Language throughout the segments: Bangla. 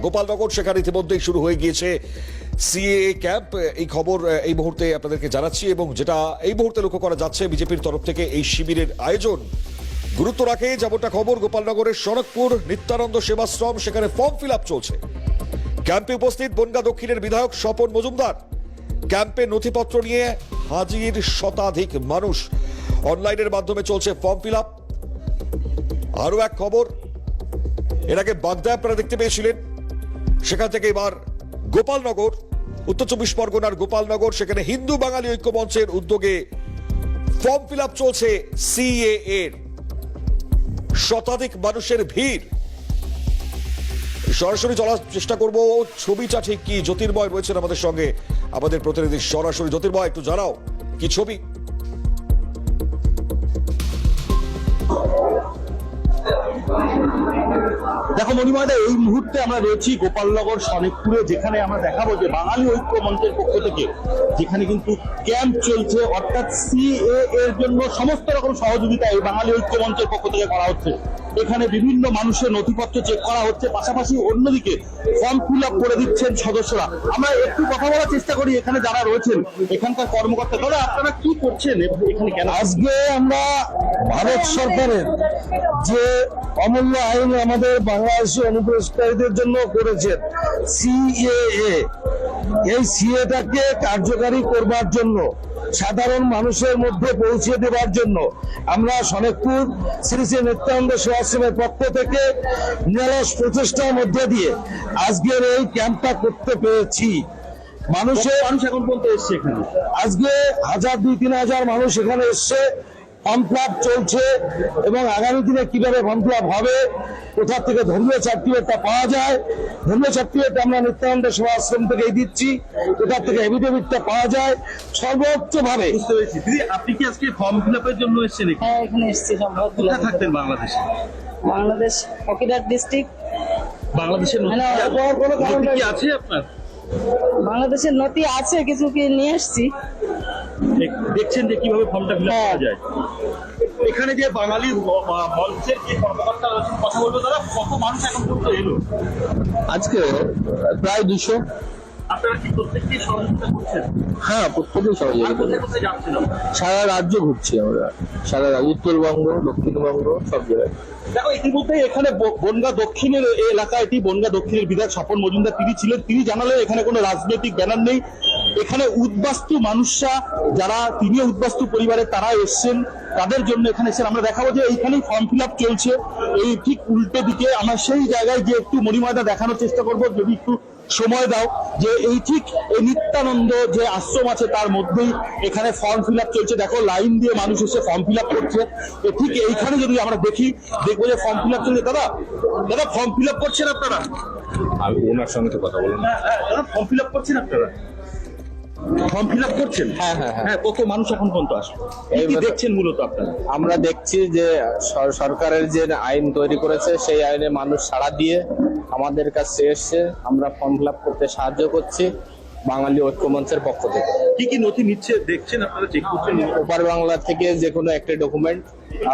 গোপালনগর সেখানে ইতিমধ্যেই শুরু হয়ে গিয়েছে সিএ ক্যাম্প এই খবর এই মুহূর্তে আপনাদেরকে জানাচ্ছি এবং যেটা এই মুহূর্তে লক্ষ্য করা যাচ্ছে, বিজেপির তরফ থেকে এই শিবিরের আয়োজন। গুরুত্ব রাখে যেমনটা খবর গোপালনগরের সড়কপুর নিত্যানন্দ সেবাশ্রম, সেখানে ফর্ম ফিল চলছে। ক্যাম্পে উপস্থিত বনগা দক্ষিণের বিধায়ক স্বপন মজুমদার। ক্যাম্পে নথিপত্র নিয়ে হাজির শতাধিক মানুষ। অনলাইনের মাধ্যমে চলছে ফর্ম ফিল আপ। আরও এক খবর, এর আগে বাগদা আপনারা দেখতে পেয়েছিলেন। সেখান থেকে এবার গোপালনগর, উত্তর চব্বিশ পরগনার গোপালনগর, সেখানে হিন্দু বাঙালি ঐক্য মঞ্চের উদ্যোগে ফর্ম ফিল চলছে সিএ এর শতাধিক মানুষের ভিড়। সরাসরি চলার চেষ্টা করব, ছবিটা ঠিক কি? জ্যোতির্ময় রয়েছেন আমাদের সঙ্গে। আমাদের প্রতিনিধি সরাসরি। জ্যোতির্ময়, একটু জানাও, কি ছবি? দেখো মণিময়দা এই মুহূর্তে আমরা রয়েছি গোপালনগর সনিকপুরে যেখানে আমরা দেখাবো যে বাঙালি ঐক্য মঞ্চের পক্ষ থেকে, যেখানে কিন্তু ক্যাম্প চলছে, অর্থাৎ সিএ এর জন্য সমস্ত রকম সহযোগিতা এই বাঙালি ঐক্য মঞ্চের পক্ষ থেকে করা হচ্ছে। এখানে বিভিন্ন মানুষের নথিপত্র চেক করা হচ্ছে, পাশাপাশি অন্যদিকে ফর্ম ফিল আপ করে দিচ্ছেন সদস্যরা। আমরা একটু কথা বলার চেষ্টা করি, এখানে যারা রয়েছেন, এখানকার কর্মকর্তা। তাহলে আপনারা কি করছেন এখানে কেন? আজকে আমরা ভারত সরকারের যে অমূল্য আইন আমাদের বাংলাদেশি অনুপ্রবেশকারীদের জন্য করেছেন সিএএ। এই সিএটাকে কার্যকারী করবার জন্য সাধারণ মানুষের মধ্যে পৌঁছে দেওয়ার জন্য আমরা সনেকপুর শ্রী শ্রী নিত্যানন্দ সেবাশ্রমের পক্ষ থেকে নিরলস প্রচেষ্টার মধ্যে দিয়ে আজকের এই ক্যাম্পটা করতে পেরেছি। মানুষের মানুষ এখন পর্যন্ত এসছে এখানে। আজকে হাজার দুই তিন হাজার মানুষ এখানে এসছে। ফর্ম ফিল চলছে এবং আগামী দিনে কীভাবে ফর্ম ফিল হবে কোথা থেকে ধর্মীয় সার্টিফিকেটটা পাওয়া যায় ধর্মীয় সার্টিফিকেট আমরা নিত্যানন্দ সেবা আশ্রম থেকেই দিচ্ছি কোথা থেকে এভিডেভিটটা পাওয়া যায় সর্বোচ্চ ভাবে বুঝতে পেরেছি। দিদি আপনি কি আজকে ফর্ম ফিল আপের জন্য এসেছেন? হ্যাঁ এখানে এসেছি সম্ভবত কোথায় থাকতেন বাংলাদেশে? বাংলাদেশ ফকিরহাট ডিস্ট্রিক্ট বাংলাদেশের কোনো- কারণ কি আছে? আপনার বাংলাদেশের নথি আছে কিছু কি নিয়ে এসেছি। দেখছেন যে কীভাবে ফর্মটা ফিল। করা যায়। এখানে যে বাঙালি মঞ্চের যে কর্মকর্তা রয়েছেন কথা বলব তারা কত মানুষ এখন পর্যন্ত এলো? আজকে প্রায় দুশো। আপনারা কি প্রত্যেককে সহযোগিতা করছেন? হ্যাঁ প্রত্যেকেই সহযোগিতা? সারা রাজ্য ঘুরছি আমরা। সারা রাজ্য উত্তরবঙ্গ দক্ষিণবঙ্গ সব জায়গায়। দেখো ইতিমধ্যে এখানে বনগা দক্ষিণের এলাকা এটি বনগা দক্ষিণের বিধায়ক স্বপন মজুমদার। তিনি ছিলেন তিনি জানালেন এখানে কোনো রাজনৈতিক ব্যানার নেই। এখানে উদ্বাস্তু মানুষরা যারা তিনিও উদ্বাস্তু পরিবারের তারা এসছেন তাদের জন্য এখানে এসেছেন। আমরা দেখাবো যে এইখানেই ফর্ম ফিল আপ চলছে। এই ঠিক উল্টো দিকে আমরা সেই জায়গায় যে একটু মণিময়দা দেখানোর চেষ্টা করব। যদি একটু সময় দাও যে এই ঠিক এই নিত্যানন্দ যে আশ্রম আছে তার মধ্যেই এখানে ফর্ম ফিল আপ চলছে। দেখো লাইন দিয়ে মানুষ এসে ফর্ম ফিল আপ করছে। ঠিক এইখানে যদি আমরা দেখি দেখব যে ফর্ম ফিল আপ চলছে। দাদা দাদা ফর্ম ফিল আপ করছেন আপনারা? আমি ওনার সঙ্গে তো কথা হ্যাঁ, ফর্ম ফিল আপ করছেন আপনারা? ফর্ম ফিল আপ করছেন? হ্যাঁ, হ্যাঁ, হ্যাঁ। হ্যাঁ কত মানুষ এখন পর্যন্ত আসবে কি দেখছেন মূলত আপনারা? আমরা দেখছি যে সরকারের যে আইন তৈরি করেছে সেই আইনে মানুষ সাড়া দিয়ে আমাদের কাছে এসছে। আমরা ফর্ম ফিল করতে সাহায্য করছি বাঙালি ঐক্য মঞ্চের পক্ষ থেকে। কি কি নথি নিচ্ছে দেখছেন আপনারা? চেক করছেন? ওপার বাংলা থেকে যে কোনো একটা ডকুমেন্ট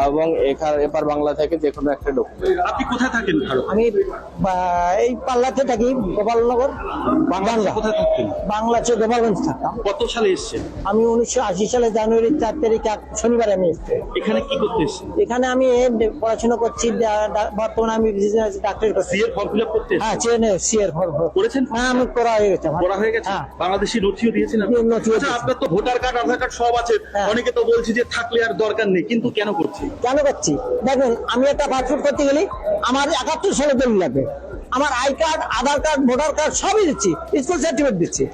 এবং এখানে এপার বাংলা থেকে যে কোনো একটা ডকুমেন্ট আপনি কোথায় থাকেন আমি এই পাল্লাতে থাকি গোপালনগর বাংলা কোথায় থাকতেন? বাংলা গোপালগঞ্জ থাকতাম। কত সালে এসছেন? আমি উনিশশো আশি সালে জানুয়ারির চার তারিখ শনিবার আমি এসেছি। এখানে কি করতে এসছেন? এখানে আমি পড়াশোনা করছি বর্তমানে আমি ডাক্তারি করছি। সি এর ফর্ম ফিল আপ করতে হ্যাঁ চেনে সিএর ফর্ম করেছেন? হ্যাঁ আমি করা হয়ে গেছে। করা হয়ে গেছে? হ্যাঁ। বাংলাদেশি নথিও দিয়েছেন আপনি? নথিও আচ্ছা, আপনার তো ভোটার কার্ড আধার কার্ড সব আছে। হ্যাঁ। অনেকে তো বলছে যে থাকলে আর দরকার নেই কিন্তু কেন করছে। কেন করছি? দেখুন আমি একটা পাসপোর্ট করতে গেলে আমার একাত্তর সালে দলিল লাগবে। আমার I card Aadhaar card voter card সবই দিচ্ছি স্কুল সার্টিফিকেট দিচ্ছি।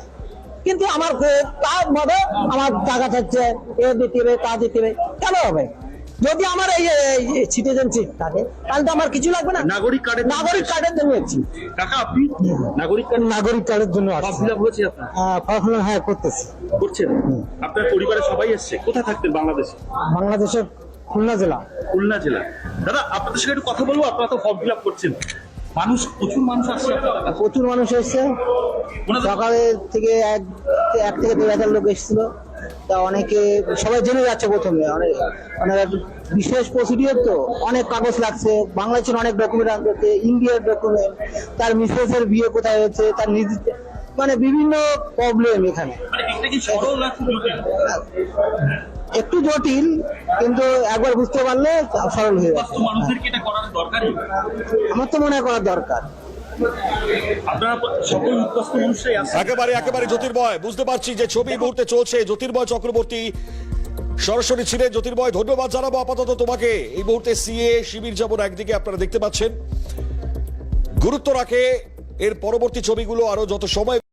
কিন্তু আমার তার মধ্যে আমার টাকা থাকছে এ দিতে হবে তা দিতে হবে কেন হবে? যদি আমার এই সিটিজেনশিপ থাকে তাহলে তো আমার কিছু লাগবে না। নাগরিক কার্ডের নাগরিক কার্ডের জন্য এসেছি কাকা আপনি নাগরিক কার্ড নাগরিক কার্ডের জন্য ফর্ম ফিল আপ হয়েছে আপনার ফর্ম হ্যাঁ করতেছি। করছেন? আপনার পরিবারের সবাই এসছে। কোথায় থাকতেন বাংলাদেশে? বাংলাদেশের খুলনা জেলা। খুলনা জেলা। দাদা আপনাদের সঙ্গে একটু কথা বলব আপনারা তো ফর্ম ফিল আপ করছেন। মানুষ প্রচুর মানুষ আসছে প্রচুর মানুষ এসছে। সকালে থেকে এক এক থেকে দুই হাজার লোক এসেছিল। তা অনেকে সবাই জেনে যাচ্ছে প্রথমে। অনেক অনেক বিশেষ প্রসিডিওর তো। অনেক কাগজ লাগছে। বাংলাদেশের অনেক ডকুমেন্ট আনতে হচ্ছে। ইন্ডিয়ার ডকুমেন্ট তার মিসেসের বিয়ে কোথায় হয়েছে তার নিজে মানে বিভিন্ন প্রবলেম এখানে। একটু জটিল কিন্তু একবার বুঝতে পারলে সরল হয়ে যাবে। মানুষদেরকে এটা করার দরকারই? আমার তো মনে হয় করা দরকার। একেবারে একেবারে জ্যোতির্ময় বুঝতে পারছি যে ছবি এই মুহূর্তে চলছে। জ্যোতির্ময় চক্রবর্তী সরাসরি ছিলেন। জ্যোতির্ময় ধন্যবাদ জানাব আপাতত তোমাকে। এই মুহূর্তে সিএ শিবির যেমন একদিকে আপনারা দেখতে পাচ্ছেন। গুরুত্ব রাখে এর পরবর্তী ছবিগুলো আরও যত সময়